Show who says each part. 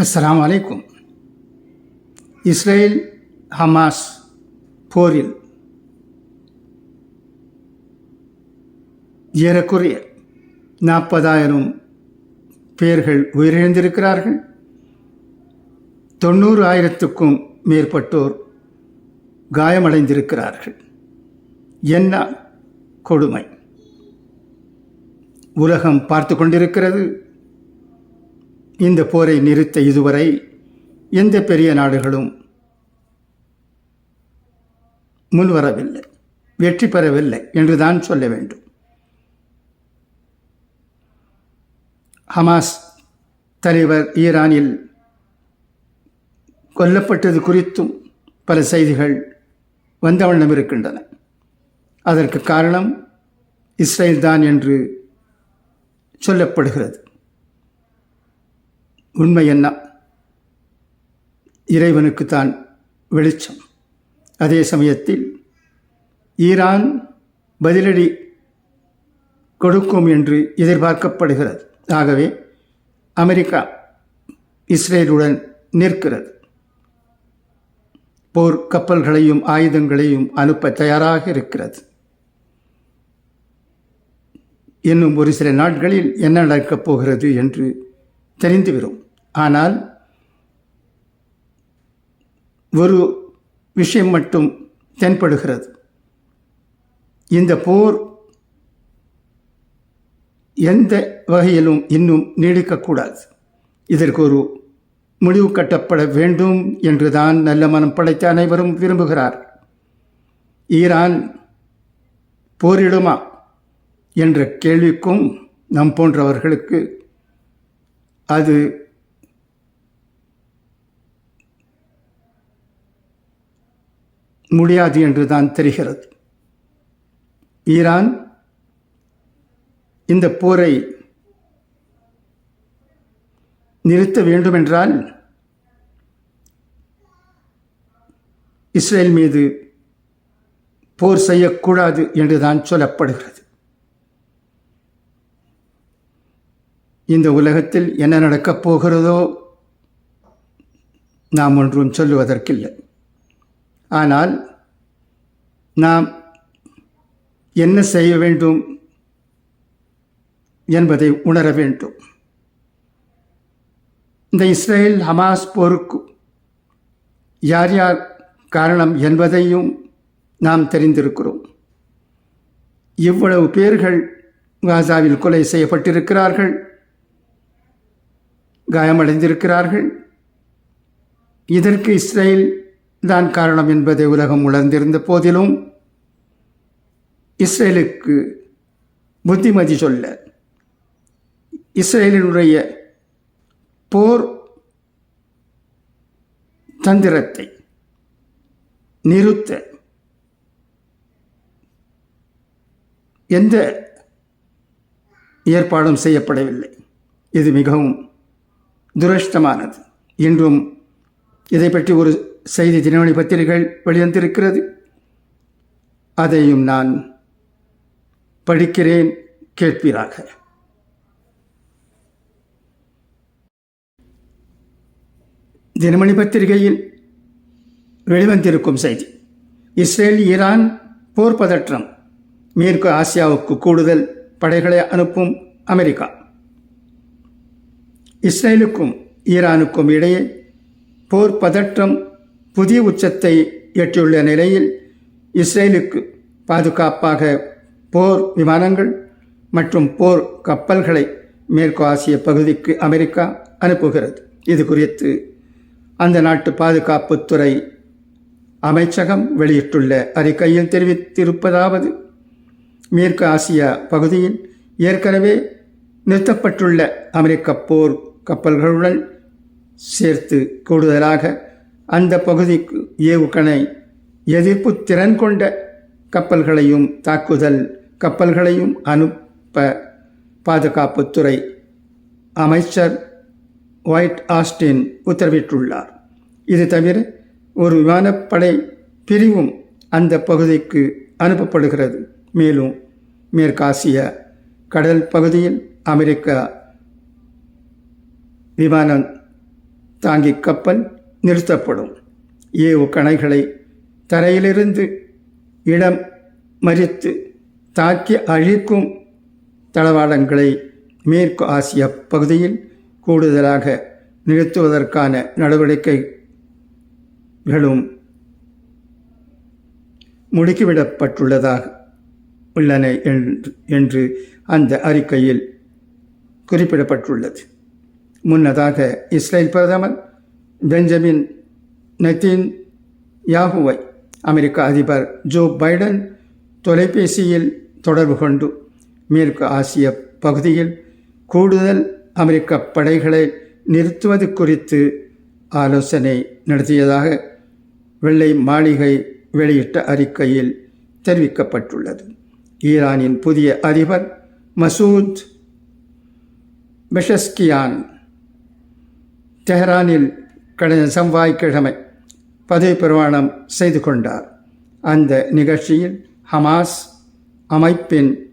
Speaker 1: அஸ்லாம் வலைக்கும் Israel Hamas போரில் ஏறக்குறைய நாற்பதாயிரம் பேர்கள் உயிரிழந்திருக்கிறார்கள். தொண்ணூறு ஆயிரத்துக்கும் மேற்பட்டோர் காயமடைந்திருக்கிறார்கள். என்ன கொடுமை? உலகம் பார்த்து கொண்டிருக்கிறது. இந்த போரை நிறுத்த இதுவரை எந்த பெரிய நாடுகளும் முன்வரவில்லை வெற்றி பெறவில்லை என்றுதான் சொல்ல வேண்டும். ஹமாஸ் தலைவர் ஈரானில் கொல்லப்பட்டது குறித்தும் பல செய்திகள் வந்தவண்ணம் இருக்கின்றன. அதற்கு காரணம் இஸ்ரேல் தான் என்று சொல்லப்படுகிறது. உண்மை என்ன? இறைவனுக்குத்தான் வெளிச்சம். அதே சமயத்தில் ஈரான் பதிலடி கொடுக்கும் என்று எதிர்பார்க்கப்படுகிறது. ஆகவே அமெரிக்கா இஸ்ரேலுடன் நிற்கிறது. போர் கப்பல்களையும் ஆயுதங்களையும் அனுப்ப தயாராக இருக்கிறது. இன்னும் ஒரு சில நாட்களில் என்ன நடக்கப் போகிறது என்று தெரிந்துவிடும். ஆனால் ஒரு விஷயம் மட்டும் தென்படுகிறது. இந்த போர் எந்த வகையிலும் இன்னும் நீடிக்கக்கூடாது. இதற்கு ஒரு முடிவு கட்டப்பட வேண்டும் என்றுதான் நல்ல மனம் படைத்த அனைவரும் விரும்புகிறார் ஈரான் போரிடுமா என்ற கேள்விக்கும் நம் போன்றவர்களுக்கு அது முடியாது என்று தான் தெரிகிறது. ஈரான் இந்த போரை நிறுத்த வேண்டுமென்றால் இஸ்ரேல் மீது போர் செய்யக்கூடாது என்று தான் சொல்லப்படுகிறது. இந்த உலகத்தில் என்ன நடக்கப் போகிறதோ நாம் ஒன்றும் சொல்லுவதற்கில்லை. ஆனால் நாம் என்ன செய்ய வேண்டும் என்பதை உணர வேண்டும். இந்த இஸ்ரேல் ஹமாஸ் போருக்கு யார் யார் காரணம் என்பதையும் நாம் தெரிந்திருக்கிறோம். இவ்வளவு பேர்கள் காசாவில் கொலை செய்யப்பட்டிருக்கிறார்கள். காயமடைந்திருக்கிறார்கள். இதற்கு இஸ்ரேல் தான் காரணம் என்பதை உலகம் உணர்ந்திருந்த போதிலும் இஸ்ரேலுக்கு புத்திமதி சொல்ல இஸ்ரேலினுடைய போர் தந்திரத்தை நிறுத்த எந்த ஏற்பாடும் செய்யப்படவில்லை. இது மிகவும் துரஷ்டமானது. இன்றும் இதை பற்றி ஒரு செய்தி தினமணி பத்திரிகைகள் வெளிவந்திருக்கிறது. அதையும் நான் படிக்கிறேன் கேட்பீராக. தினமணி பத்திரிகையில் வெளிவந்திருக்கும் செய்தி. இஸ்ரேல் ஈரான் போர் பதற்றம். மேற்கு ஆசியாவுக்கு கூடுதல் படைகளை அனுப்பும் அமெரிக்கா. இஸ்ரேலுக்கும் ஈரானுக்கும் இடையே போர் பதற்றம் புதிய உச்சத்தை எட்டியுள்ள நிலையில் இஸ்ரேலுக்கு பாதுகாப்பாக போர் விமானங்கள் மற்றும் போர் கப்பல்களை மேற்கு ஆசிய பகுதிக்கு அமெரிக்கா அனுப்புகிறது. இது குறித்து அந்த நாட்டு பாதுகாப்புத்துறை அமைச்சகம் வெளியிட்டுள்ள அறிக்கையில் தெரிவித்திருப்பதாவது மேற்கு ஆசியா பகுதியில் ஏற்கனவே நிறுத்தப்பட்டுள்ள அமெரிக்க போர் கப்பல்களுடன் சேர்த்து கூடுதலாக அந்த பகுதிக்கு ஏவுகணை எதிர்ப்பு திறன் கொண்ட கப்பல்களையும் தாக்குதல் கப்பல்களையும் அனுப்ப பாதுகாப்புத்துறை அமைச்சர் ஒயிட் ஆஸ்டின் உத்தரவிட்டுள்ளார். இது தவிர ஒரு விமானப்படை பிரிவும் அந்த பகுதிக்கு அனுப்பப்படுகிறது. மேலும் மேற்காசிய கடல் பகுதியில் அமெரிக்கா விமானம் தாங்கி கப்பல் நிறுத்தப்படும். ஏவு கணைகளை தரையிலிருந்து இடம் மறித்து தாக்கி அழிக்கும் தளவாடங்களை மேற்கு ஆசிய பகுதியில் கூடுதலாக நிறுத்துவதற்கான நடவடிக்கைகளும் முடுக்கிவிடப்பட்டுள்ளதாக உள்ளன என்று என்று அந்த அறிக்கையில் குறிப்பிடப்பட்டுள்ளது. முன்னதாக இஸ்ரேல் பிரதமர் பெஞ்சமின் நெத்தின் யாகுவை அமெரிக்க அதிபர் ஜோ பைடன் தொலைபேசியில் தொடர்பு கொண்டு மேற்கு ஆசிய பகுதியில் கூடுதல் அமெரிக்க படைகளை நிறுத்துவது குறித்து ஆலோசனை நடத்தியதாக வெள்ளை மாளிகை வெளியிட்ட அறிக்கையில் தெரிவிக்கப்பட்டுள்ளது. ஈரானின் புதிய அதிபர் மசூத் பெஷஸ்கியான் தெஹ்ரானில் கடந்த செவ்வாய்க்கிழமை பதவி பிரமாணம் செய்து கொண்டார். அந்த நிகழ்ச்சியில் ஹமாஸ் அமைப்பின்